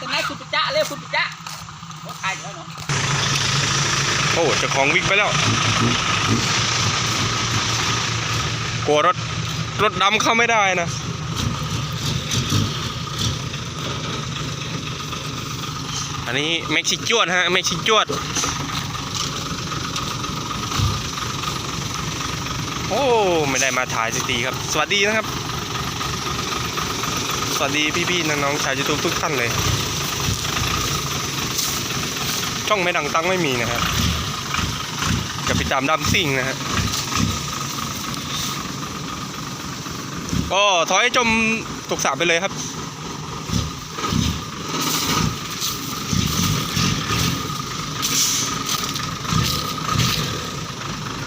แต่ไหนคุณไปจ้าเร็วคุณไปจ้าว่าใครอยู่แล้วเนาะโอ้จ้าของวิ่งไปแล้ว กลัวรถรถดำเข้าไม่ได้นะอันนี้เม็กซิจวดฮะเม็กซิจวด โอ้ไม่ได้มาถ่ายสักทีครับ สวัสดีนะครับ สวัสดีพี่ๆน้องๆชาวยูทูบทุกท่านเลย ช่องไม่ดังตั้งไม่มีนะครับกับพี่ตามดำซิ่งนะฮะก็ถอยจมตกสระไปเลยครับ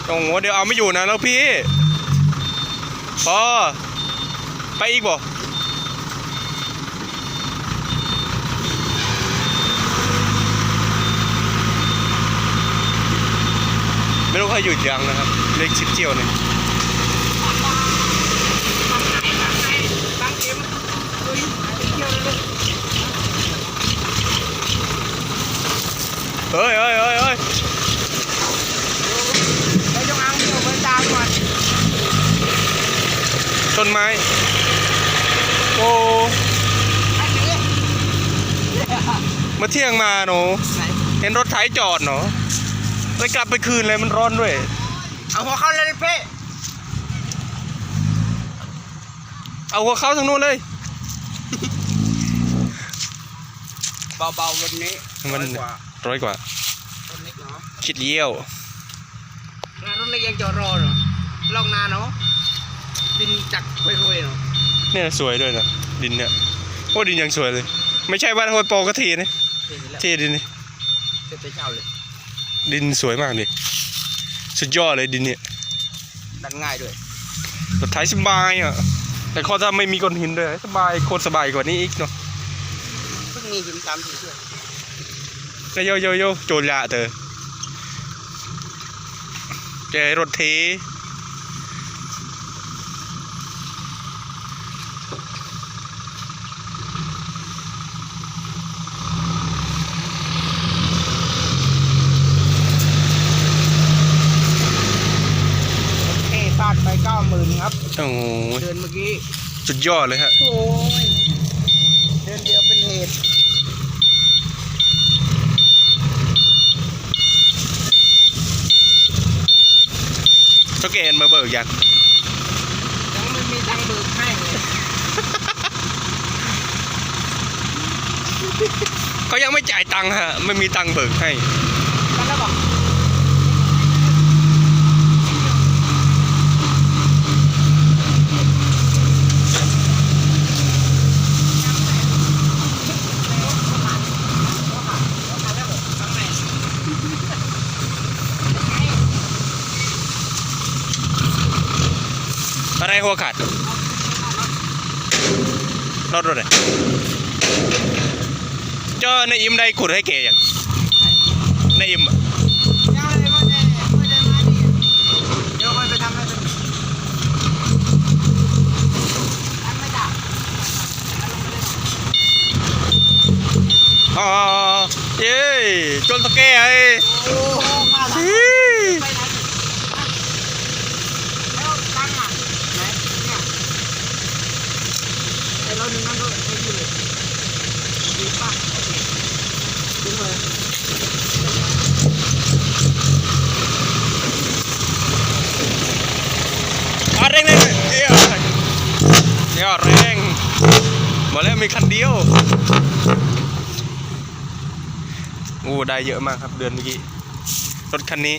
โอ้โหเดี๋ยวเอาไม่อยู่นะแล้วพี่พอไปอีกบ่ ไม่รู้เขาหยุดยังนะครับ เล็กชิดเจียวเนี่ยตั้งเกมเฮ้ยเที่ยวเลยเฮ้ยเฮ้ยเฮ้ยเฮ้ยแล้วจงอางเที่ยวเดินตามก่อนต้นไม้ โอ้ไอ้เนี้ยมาเที่ยงมาหนูไหนเห็นรถไถจอดเนาะ เลยกลับไปคืนเลยมันร้อนด้วย เอาหัวเข้าเลยเพ่เอาหัวเข้าทางนู้นเลย เบาๆวันนี้มันร้อยกว่าร้อยกว่าคนเล็กเนาะคิดเยี่ยวงานรถเล็กยังจอดรอเนาะลองนานเนาะดินจักไปรวยเนาะเนี่ยสวยด้วยนะดินเนี่ยโอ้ดินยังสวยเลย ไม่ใช่ว่าโฮยโปกทีนะเสร็จแล้วที่ดินนี่เสร็จแต่เช้าเลย ดินสวยมากเลยสุดยอดเลยดินเนี่ยดันง่ายด้วยรถไถสบายอะแต่ข้อถ้าไม่มีก้อนหินด้วยสบายโคตรสบายกว่านี้อีกเนาะเพิ่งมีหินสามสี่เชือกก็โยโยโยโจรละเตอแกรถเท เท่ฟาดไปเก้า หมื่นครับ โอ้โหเดินเมื่อกี้ สุดยอดเลยฮะ โอ้ยเดินเดียวเป็นเหตุ เจ้าเกณฑ์มาเบิกยังยังไม่มีทางเบิกให้เลยเขายังไม่จ่ายตังค์ฮะ ไม่มีตังค์เบิกให้ กันแล้วบอกข้างใน อะไรหัวขาดรถรถเลยเจ้าในอิมได้กุดให้เกยังในอิมอะยังเลยไม่ได้ไม่ได้มาดิเดี๋ยวคอยไปทำให้ดูทำไม่ได้อ๋อเย้จนตะแกไอ้ โอ้มาแล้ว ฮี่ ไปไหนแล้วตังค์อะไหนเนี่ย ไอ้เราหนึ่งนั่นก็ไอ้นี่เลยดีป่ะโอเคดึงเลยอะเร่งเร่งเร่งเอ้ยเดี๋ยวเร่งมาแล้วมีคันเดียวโอ้ได้เยอะมากครับเดือนเมื่อกี้รถคันนี้